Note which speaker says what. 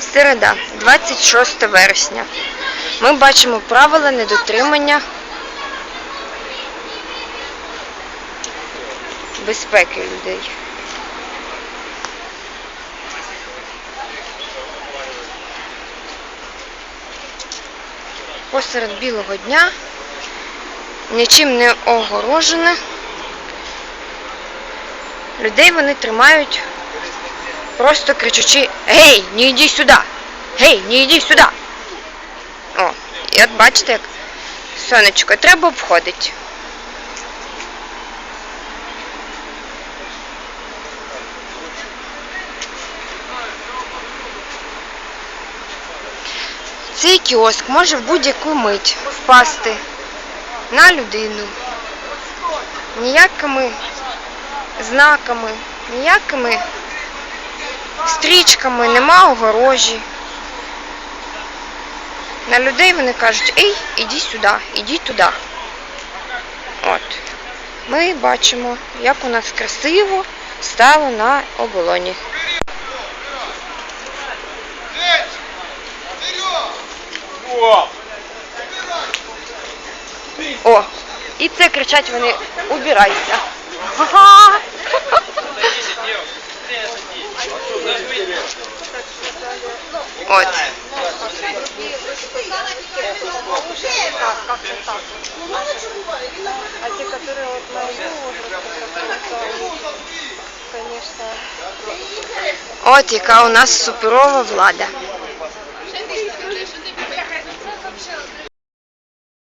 Speaker 1: Середа, 26 вересня. Ми бачимо правила недотримання безпеки людей. Посеред білого дня, нічим не огорожене. Людей вони тримають просто кричучи Гей, не йди сюди! Гей, не йди сюди! О, і от бачите, як сонечко треба обходити. Цей кіоск може в будь-яку мить впасти на людину. Ніякими знаками, ніякими стрічками, нема огорожі. На людей вони кажуть, ей, іди сюди, іди туди. От. Ми бачимо, як у нас красиво стало на оболоні.
Speaker 2: О!
Speaker 1: І це кричать вони убирайся. Ага. От.
Speaker 3: А те, которые моего возраста, конечно,
Speaker 1: От яка у нас суперова влада.